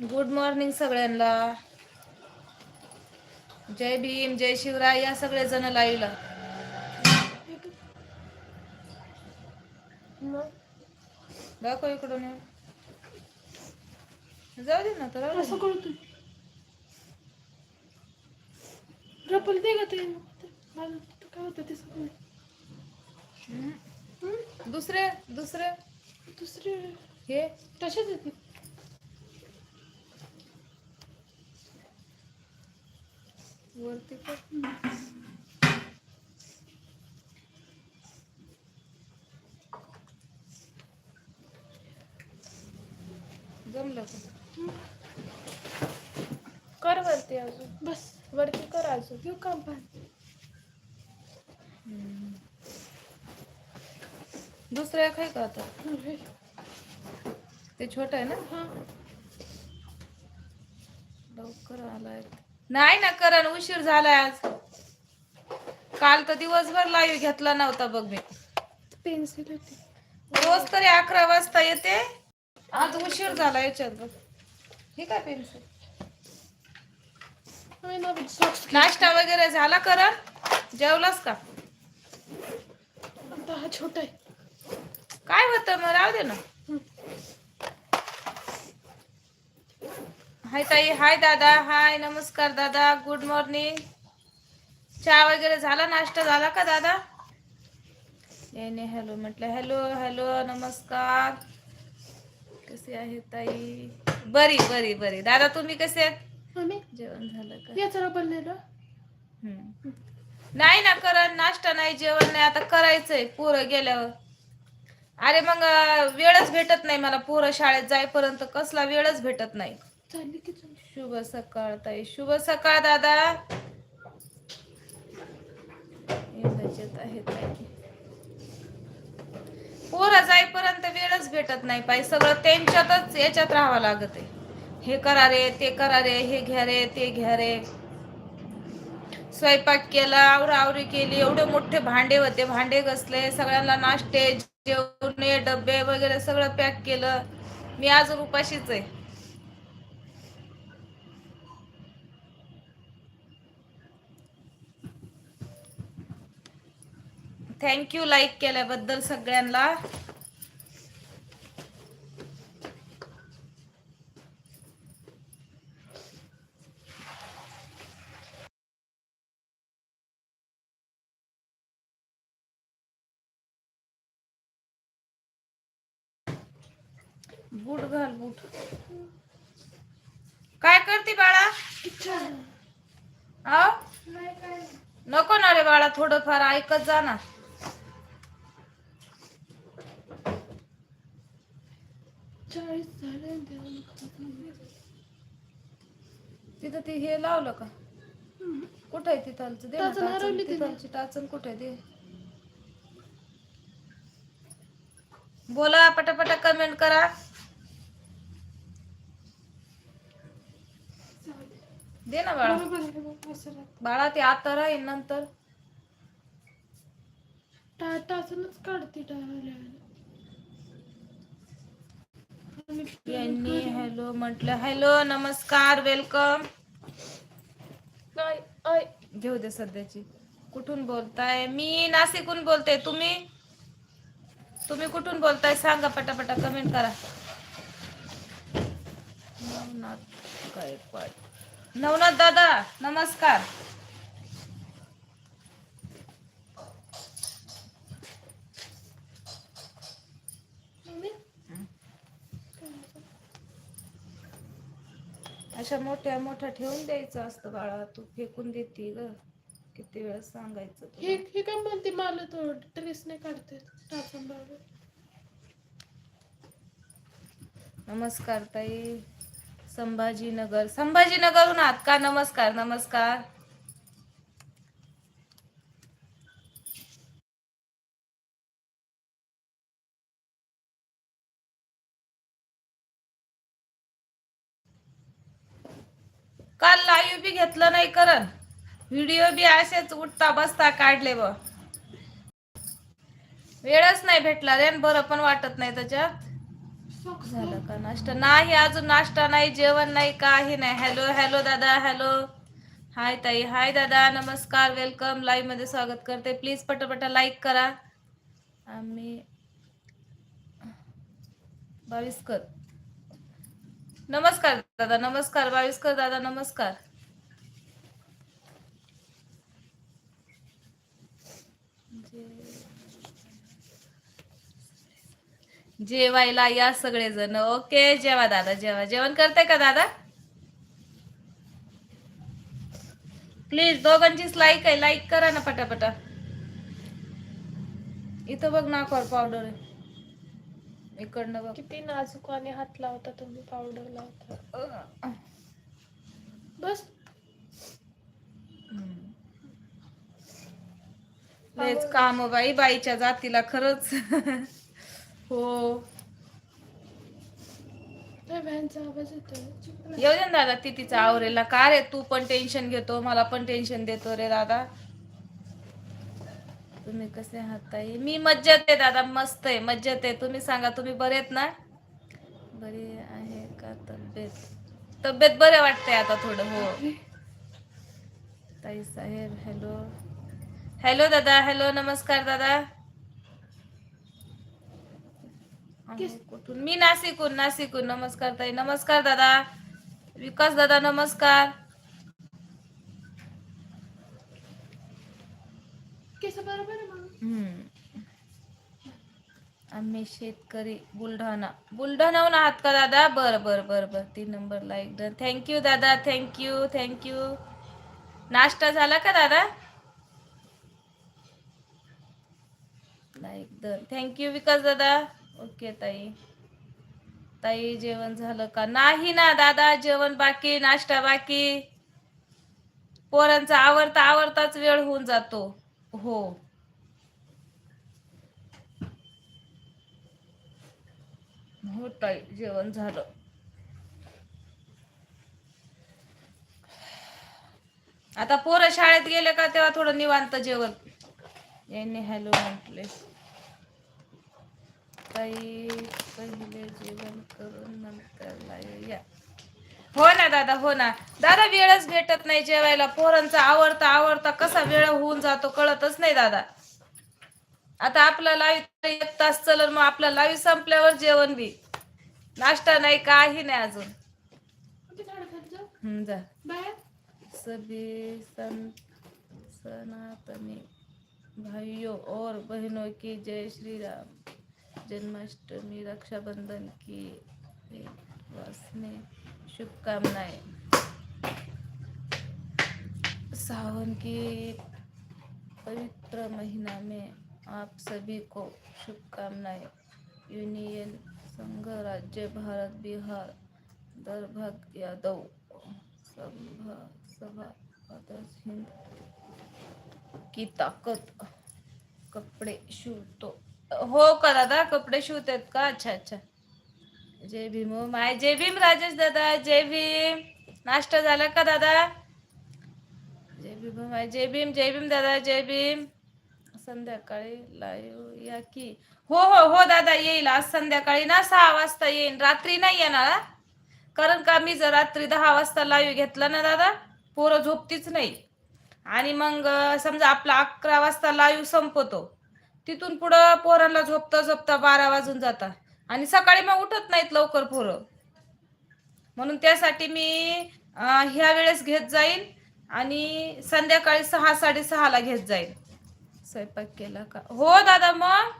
Good morning सगळ्यांना. जय भीम जय शिवराय या सगळे जण लाईला दाखव इकडून. जाऊ दे ना तर असं दे. करतो रपल दे का ते. काय होतं ते सगळं. दुसरे दुसरे. दुसरे. हे? तसेच येते वरती कर. जमलं का कर वरती अजून बस। वरती कर अजून घेऊ काम पाहते दुसरं एक का आता ते छोट आहे ना? हा। लवकर आलाय नाही ना करण उशीर झालाय आज. काल तर दिवसभर लाईव्ह घेतला नव्हता बघ मी. पेन्सिल रोज तरी अकरा वाजता येते. आज उशीर झाला याच्यात बघ. हे काय पेन्सिल नाश्ता वगैरे झाला करण? जेवलास का? छोटा काय होतं मग? राहू दे ना. हाय ताई हाय दादा हाय नमस्कार दादा गुड मॉर्निंग चहा वगैरे झाला नाश्ता झाला का दादा? याने हॅलो म्हटलं हॅलो हॅलो नमस्कार. कसे आहे ताई? बरी बरी बरी. दादा तुम्ही कसे आहेत? जेवण झालं का? याच. नाही ना? करण नाश्ता नाही जेवण नाही. आता करायचंय पोरं गेल्यावर. अरे मग वेळच भेटत नाही मला. पोरं शाळेत जाईपर्यंत कसला वेळच भेटत नाही. चालली की शुभ सकाळ ताई. शुभ सकाळ दादा. इंग्रजीत आहे पोरं जाईपर्यंत वेळच भेटत नाही पाय सगळं त्यांच्यातच याच्यात राहावं लागत आहे. हे करा रे ते करा रे हे घ्या रे ते घ्या रे. स्वयंपाक केला आवरावरी केली एवढे मोठे भांडे होते. भांडे घसले सगळ्यांना नाश्ते जेवणे डबे वगैरे सगळं पॅक केलं. मी आज उपाशीच आहे. थँक्यू लाईक केल्याबद्दल सगळ्यांना. बूट घाल बूट. काय करते बाळा? नको ना रे बाळा थोडंफार ऐकत जा ना. चाळीस झाले. तिथं ते हे लावलं का. कुठं आहे तिथलचं टाचन. हरवली. तिथलची टाचन कुठे आहे दे बोला पटापटा कमेंट करा. दे ना बाळा. बाळा ते आता राहील नंतर टाचूनच काढते टाळायला यांनी हॅलो म्हटलं. हॅलो नमस्कार वेलकम. घेऊ दे सध्याची. कुठून बोलताय? मी नाशिकहून बोलते. तुम्ही? तुम्ही कुठून बोलताय? सांगा पटापटा कमेंट करा. नवनाथ दादा नमस्कार. अशा मोठ्या मोठ्या ठेवून द्यायचं असतं बाळा. तू फेकून देते ग. किती वेळ सांगायचं हे तुला. हे काय म्हणते मला तो? ड्रेस नाही काढते. बरोबर नमस्कार ताई. संभाजीनगर संभाजीनगरहून आहात का? नमस्कार नमस्कार काल लाईव्ह बी घेतलं नाही करण. व्हिडिओ बी असेच उठता बसता काढले ब वेळच नाही भेटला रे बरं पण वाटत नाही त्याच्यात. झालं का नाश्ता? नाही अजून नाश्ता नाही जेवण नाही काही नाही. हॅलो हॅलो दादा हॅलो. हाय ताई हाय दादा नमस्कार वेलकम. लाईव्हमध्ये स्वागत करते. प्लीज पटापटा लाईक करा. आम्ही बावीसकर. नमस्कार दादा नमस्कार. बावीसकर दादा नमस्कार. जेवायला या सगळेजण. ओके जेवा दादा जेवा. जेवण करते का दादा? प्लीज दोघांचीच लाईक आहे. लाईक करा ना पटापटा. इथं बघ नाकावर पावडर आहे. इकडनं बघ. किती नाजूक आणि हात लावता तुम्ही पावडर लावता बस. काम बाई बाईच्या जातीला खरंच. हो येऊ दे ना दादा ती तिचा आवरेला का रे तू पण टेन्शन घेतो मला पण टेन्शन देतो रे दादा. तुम्ही कसे आहात ताई? मी मज्जेत आहे दादा मस्त आहे मज्जेत आहे. तुम्ही सांगा तुम्ही बरे आहेत ना? बरी आहे का तब्येत? तब्येत बरे वाटते आता थोडं हो. ताई साहेब हॅलो हॅलो दादा हॅलो नमस्कार दादा किस- कुठून? मी नाशिकहून नाशिकहून. नमस्कार ताई नमस्कार दादा. विकास दादा नमस्कार. आम्ही शेतकरी बुलढाणा. बुलढाणाहून आहात का दादा? बर बर बर बर. तीन number like done thank you दादा थँक्यू थँक्यू नाश्ता झाला का दादा? लाईक डन थँक्यू विकास दादा. ओके ताई. ताई जेवण झालं का? नाही ना दादा जेवण बाकी नाश्ता बाकी. पोरांचा आवडता आवडताच वेळ होऊन जातो. हो. हो ताई जेवण झालं. आता पोरं शाळेत गेले का तेव्हा थोडं निवांत जेवण? यांनी हॅलो म्हटले. ताई पहिले जेवण करून नंतर या. हो ना दादा हो ना. दादा वेळच भेटत नाही जेवायला. पोरांचा आवडता आवडता कसा वेळ होऊन जातो कळतच नाही दादा. आता आपला लाईव्ह एक तास चल मग आपला लाईव्ह संपल्यावर जेवण बी. नाश्ता नाही काही नाही अजून. जा. बाय सभी सन सनातनी भाइयों और बहनों की जय श्री राम जन्माष्टमी, रक्षाबंधन की वासने शुभकामनाएँ। सावन की पवित्र महीना में आप सभी को शुभकामनाएँ। यूनियन संघ, राज्य, भारत, बिहार, दरभग, यादव सभा सभा हिंद की ताकत, कपडे शिवतो हो का दादा कपडे शिवतात का? अच्छा अच्छा. जय भीम हो माय जय भीम राजेश दादा जय भीम. नाश्ता झाला का दादा? जय भीम माय जय भीम जय भीम दादा जय भीम. संध्याकाळी लाईव्ह या की. हो हो हो दादा येईल. आज संध्याकाळी ना सहा वाजता येईन. रात्री नाही येणार कारण का मी जर रात्री दहा वाजता लाईव्ह घेतला ना दादा पोरं झोपतीच नाही. आणि मग समजा आपला अकरा वाजता लाईव्ह संपतो. तिथून पुढं पोरांना झोपता झोपता बारा वाजून जातात. आणि सकाळी मग उठत नाहीत लवकर पोरं. म्हणून त्यासाठी मी ह्या वेळेस घेत जाईल आणि संध्याकाळी सहा साडेसहाला घेत जाईल स्वयंपाक केला का? हो दादा मग.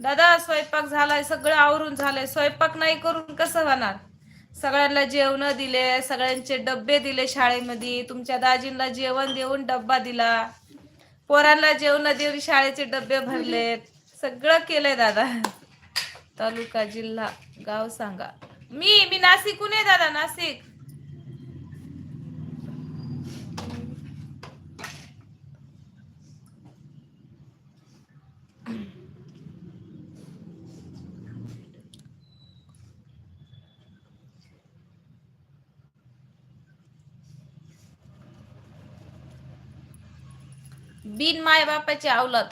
दादा स्वयंपाक झालाय सगळं आवरून झालंय. स्वयंपाक नाही करून कसं होणार? सगळ्यांना जेवण दिले सगळ्यांचे डब्बे दिले शाळेमध्ये. तुमच्या दाजींना जेवण देऊन डब्बा दिला. पोरांना जेवण देऊन शाळेचे डबे भरलेत. सगळं केलंय दादा. तालुका जिल्हा गाव सांगा. मी मी नाशिकहून आहे दादा नाशिक. बिन माय बापाची अवलाद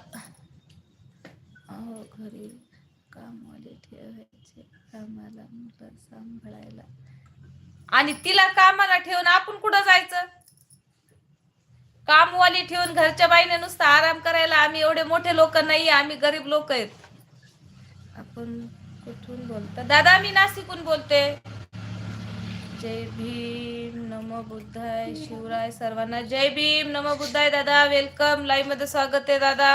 अहो घरी कामवाले ठेवायचे. काम मला सांभाळायला. आणि तिला कामाला ठेवून आपण कुठं जायचं? कामवाली ठेवून घरच्या बाईने नुसतं आराम करायला आम्ही एवढे मोठे लोक नाही आम्ही गरीब लोक आहेत. आपण कुठून बोलता? दादा मी नाशिकून बोलते. जय भीम. नम बुद्धाय शिवराय सर्वांना. जय भीम. नम बुद्धाय दादा. वेलकम लाईव्हमध्ये स्वागत आहे दादा.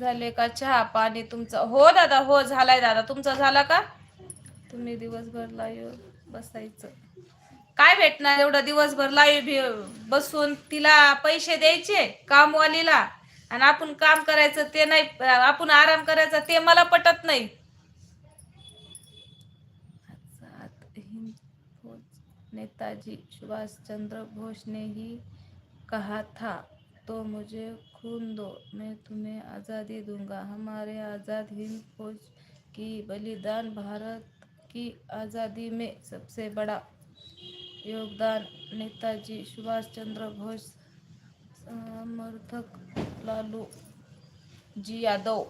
झाले का चहा पाणी तुमचं? हो दादा हो झालाय दादा. तुमचा झाला का? तुम्ही दिवसभर लाईव्ह बसायचं. काय भेटणार? एवढं दिवसभर लाईव्ह बसून तिला पैसे द्यायचे कामवालीला. आणि आपण काम करायचं ते नाही आपण आराम करायचा ते मला पटत नाही. नेताजी सुभाष चंद्र बोस ने ही कहा था तो मुझे खून दो, मैं तुम्हें आज़ादी दूँगा। हमारे आज़ाद हिंद फौज की बलिदान भारत की आज़ादी में सबसे बड़ा योगदान। नेताजी सुभाष चंद्र बोस, समर्थक लालू जी यादव।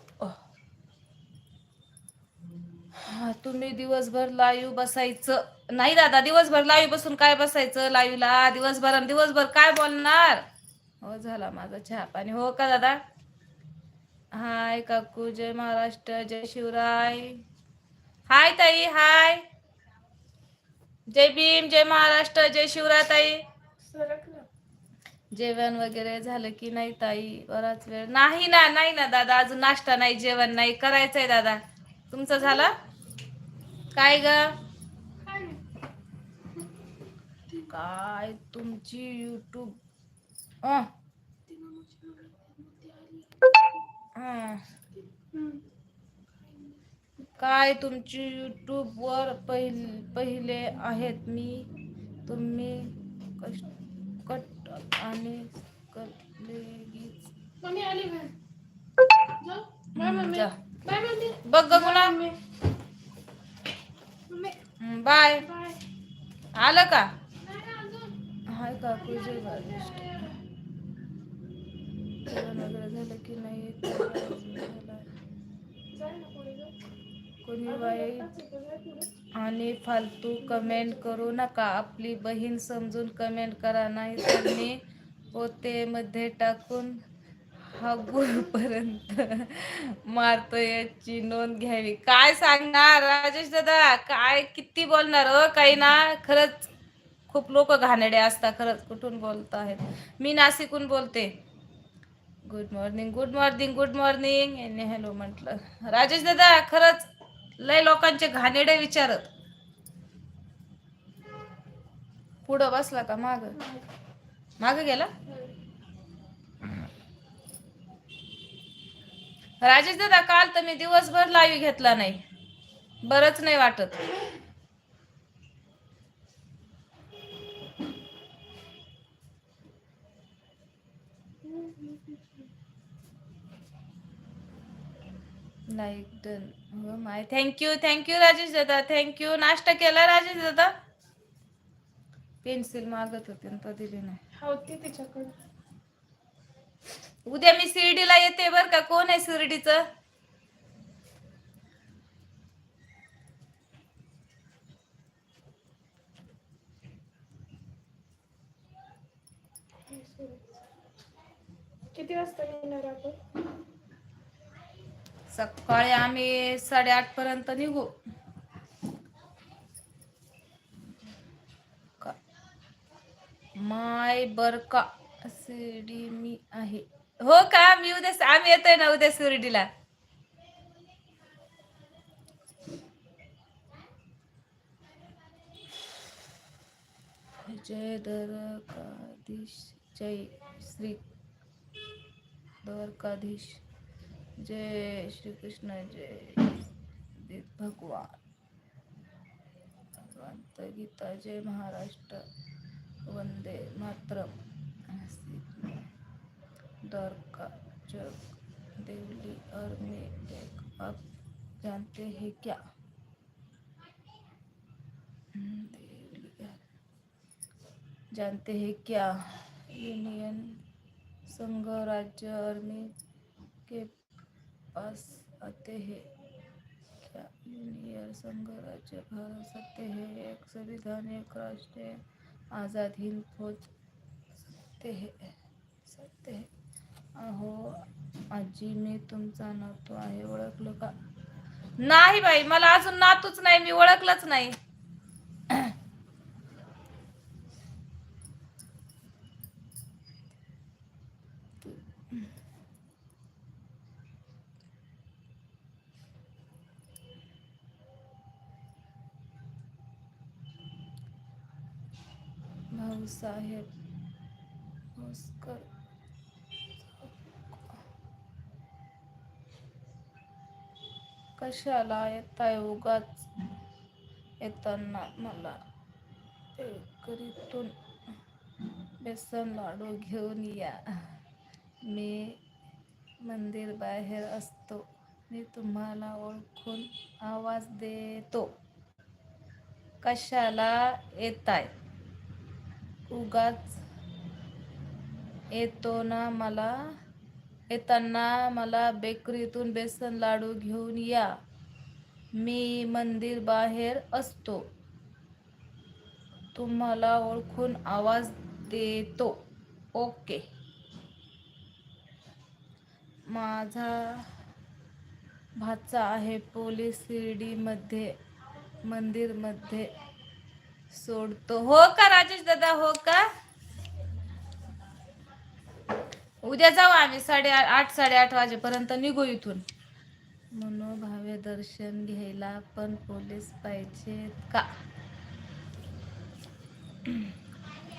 हा तुम्ही दिवसभर लाईव्ह बसायचं. नाही दादा दिवसभर लाईव्ह बसून काय बसायचं लाईव्हला? दिवसभर आणि दिवसभर काय बोलणार? हो झाला माझा चहा पाणी हो का दादा? हाय काकू जय महाराष्ट्र जय शिवराय. हाय ताई हाय. जय भीम जय महाराष्ट्र जय शिवराय ताई. जेवण वगैरे झालं की नाही ताई? बराच वेळ. नाही ना नाही ना दादा अजून नाश्ता नाही जेवण नाही. करायचंय दादा. तुमचं झालं? काय ग? काय तुमची युट्यूब. काय तुमची युट्यूब वर पहिल पहिले आहेत मी? तुम्ही कष्ट कट आणि मम्मी. जा. बघ ग गुणा मम्मी मम्मी. हं, बाय. आलं का? हाय बारिष्ट जेवण वगैरे झालं की नाही. कोणी वाईट का? आणि फालतू कमेंट करू नका. आपली बहीण समजून कमेंट करा. नाही तर मी पोते मध्ये टाकून हा गुरुपर्यंत मारतो याची नोंद घ्यावी. काय सांगणार राजेश दादा? काय किती बोलणार अ काही ना खरंच खूप लोक घाणेडे असतात खरंच. कुठून बोलत आहेत मी नाशिकहून बोलते. Good morning good morning good morning यांनी हॅलो म्हटलं. राजेश दादा खरंच लय लोकांचे घाणेडे विचारत. पुढं बसला का माग? माग गेला? राजेश दादा काल तर मी दिवसभर लाईव्ह घेतला नाही. बरच नाही वाटत. लाईक डन हो, माय. थँक्यू थँक्यू राजेश दादा. थँक्यू नाश्ता केला राजेश दादा? पेन्सिल मागत होते दिली नाही. होती तिच्याकडे उद्या मी शिर्डीला येते बर का. कोण आहे शिर्डीचं? किती वाजता येणार आपण? सकाळी आम्ही साडेआठ पर्यंत निघू. का- माय बर का. शिर्डी मी आहे. हो का? मी उद्या आम्ही येतोय ना उद्या सुरडीला जय द्वारकाधीश जय श्री द्वारकाधीश जय श्री कृष्ण जय भगवान. भगवंत गीता जय महाराष्ट्र वंदे मातरम. द्वारका जग देवली और मैं देख आप जानते हैं क्या? हम्म, जानते हैं क्या? यूनियन संघ राज्य आर्मी के पास आते हैं। युनियर संघ राज्य भारत सत्य है? एक संविधान एक राष्ट्र आझाद हिंद फौज सत्य है? सत्य है। अहो आजी मी तुमचा नातू आहे ओळखलं का? नाही बाई मला अजून नातूच नाही मी ओळखलंच नाही. भाऊसाहेब भोसकर कशाला येताय उगाच? येताना मला बेकरीतून बेसन लाडू घेऊन या. मी मंदिर बाहेर असतो. मी तुम्हाला ओळखून आवाज देतो. कशाला येताय? उगाच येतो ना मला? येताना मला बेकरीतून बेसन लाडू घेऊन या. मी मंदिर बाहेर असतो. तुम्हाला ओळखून आवाज देतो. ओके. माझा भाचा आहे पोलीस शिर्डीमध्ये मंदिरमध्ये सोडतो. हो का राजेश दादा? हो का? उद्या जाऊ आम्ही साडे आठ साडेआठ वाजेपर्यंत निघू इथून. मनोभावे दर्शन घ्यायला पण पोलीस पाहिजे का?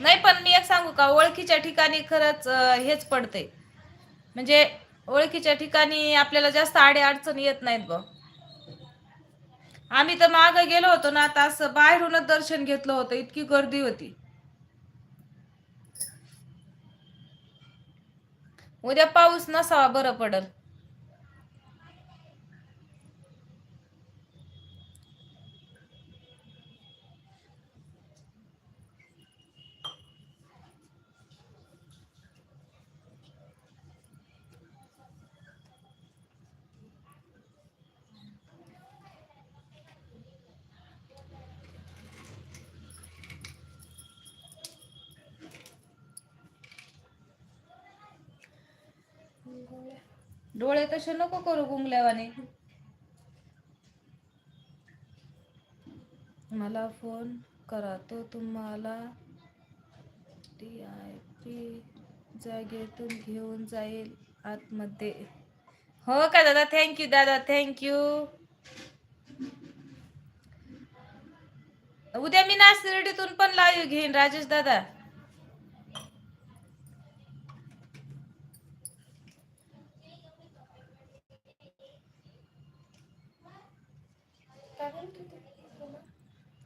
नाही पण मी एक सांगू का? ओळखीच्या ठिकाणी खरंच हेच पडते म्हणजे ओळखीच्या ठिकाणी आपल्याला जास्त आडे अडचण येत नाहीत ब आम्ही तर माग गेलो होतो ना आता असं बाहेरूनच दर्शन घेतलं होतं. इतकी गर्दी होती. उद्या पाऊस नसावा बरं पडल. डोळे तसे नको करू गुंगल्यावाने. मला फोन करा. तो तुम्हाला टी आय पी जागेतून घेऊन जाईल आतमध्ये. हो का दादा? थँक्यू दादा. थँक्यू उद्या मी ना शिर्डीतून पण लाईव्ह घेईन राजेश दादा.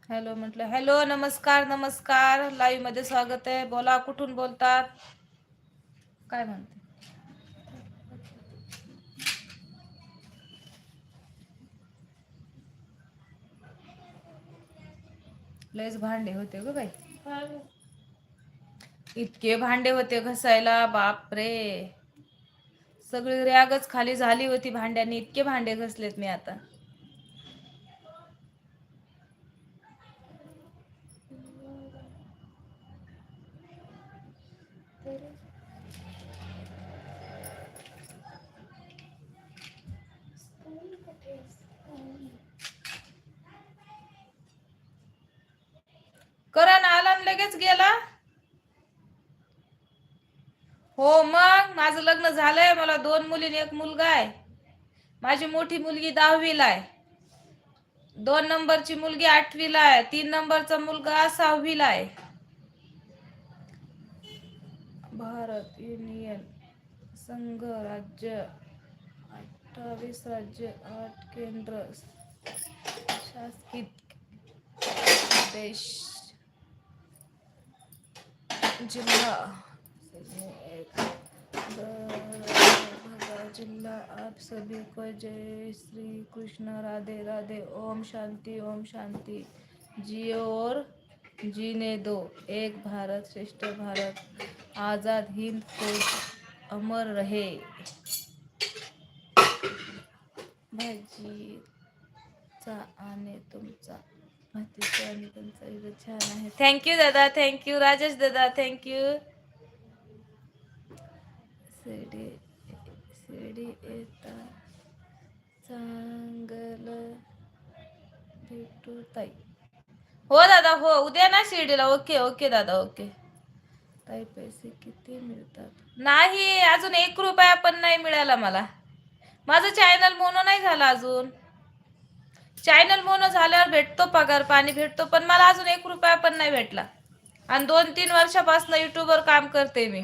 हॅलो म्हटलं हॅलो नमस्कार नमस्कार. लाईव्हमध्ये स्वागत आहे. बोला कुठून बोलतात? काय म्हणते? लयच भांडे होते ग बाई. इतके भांडे होते घसायला. बापरे. सगळी रॅगच खाली झाली होती भांड्याने. इतके भांडे घसलेत मी आता. करण आला लगेच गेला. हो मग माझं लग्न झालंय मला दोन मुली एक मुलगा आहे. माझी मोठी मुलगी दहावीला आहे. दोन नंबरची मुलगी आठवीला आहे. तीन नंबरचा मुलगा सहावीला आहे. भारत युनियन संघ राज्य अठ्ठावीस राज्य आठ केंद्र शासकीय देश जिल्हा. एक जिल्हा आप सभी को जय श्री कृष्ण. राधे राधे. ओम शांति ओम शांति. जियो और जीने दो. एक भारत श्रेष्ठ भारत. आजाद हिंद फौज अमर रहे. भाजीचा आणि तुमचा छान आहे. थँक्यू दादा. थँक्यू राजेश दादा. थँक्यू शिर्डी येता चांगलं भेटू ताई. हो दादा हो. उद्या ना शिर्डीला. ओके ओके दादा ओके. ताई पैसे किती मिळतात? नाही अजून एक रुपया पण नाही मिळाला मला. माझं चॅनल मोनो नाही झालं अजून. चॅनल मोन झाल्यावर भेटतो पगार पाणी भेटतो पण मला अजून एक रुपया पण नाही भेटला. आणि दोन तीन वर्षापासून युट्यूबवर काम करते मी.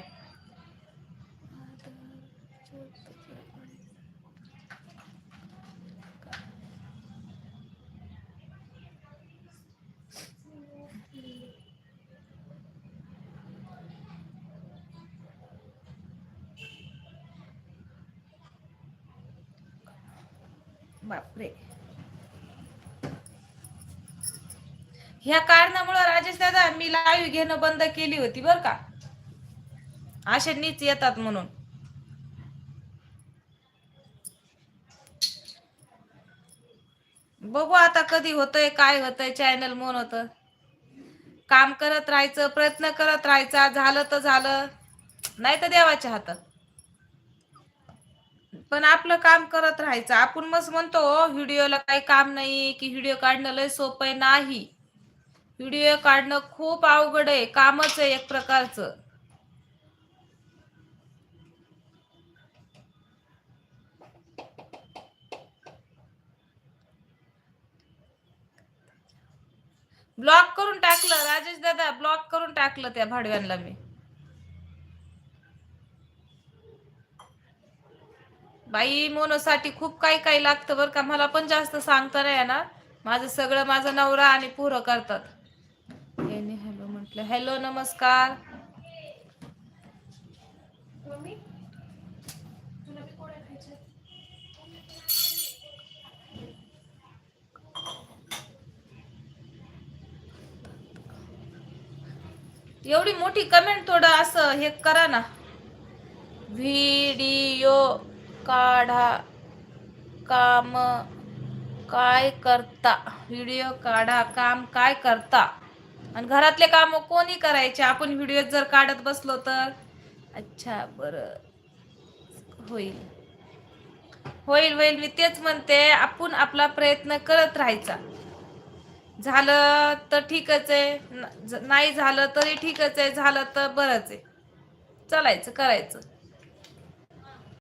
बापरे. ह्या कारणामुळे राजेश दादा मी लाईव्ह घेणं बंद केली होती बर का. अशांनीच येतात म्हणून. बघू आता कधी होतंय काय होतंय चॅनल म्हणून होतं. काम करत राहायचं प्रयत्न करत राहायचा झालं तर झालं. नाही तर देवाच्या हातात. पण आपलं काम करत राहायचं. आपण मस्त म्हणतो हो, व्हिडिओला काही काम नाही की व्हिडिओ काढणं लय सोपं आहे नाही. व्हिडिओ काढणं खूप अवघड आहे कामच आहे एक प्रकारचं. ब्लॉक करून टाकलं राजेश दादा ब्लॉक करून टाकलं त्या भाडव्यांना मी. बाई मोनोसाठी खूप काही काही लागतं बरं का मला पण जास्त सांगता नाही येणार. माझं सगळं माझा नवरा आणि पोरं करतात. म्हटलं हॅलो नमस्कार. एवढी मोठी कमेंट थोडं असं हे करा ना. व्हिडिओ काढा. काम काय करता? व्हिडिओ काढा. काम काय करता? आणि घरातले काम कोणी करायचे? आपण व्हिडिओ जर काढत बसलो तर? अच्छा बरं. होईल. होईल होईल. मी तेच म्हणते आपण आपला प्रयत्न करत राहायचा. झालं तर ठीकच आहे. नाही झालं तरी ठीकच आहे. झालं तर बरंच आहे. चालायचं करायचं.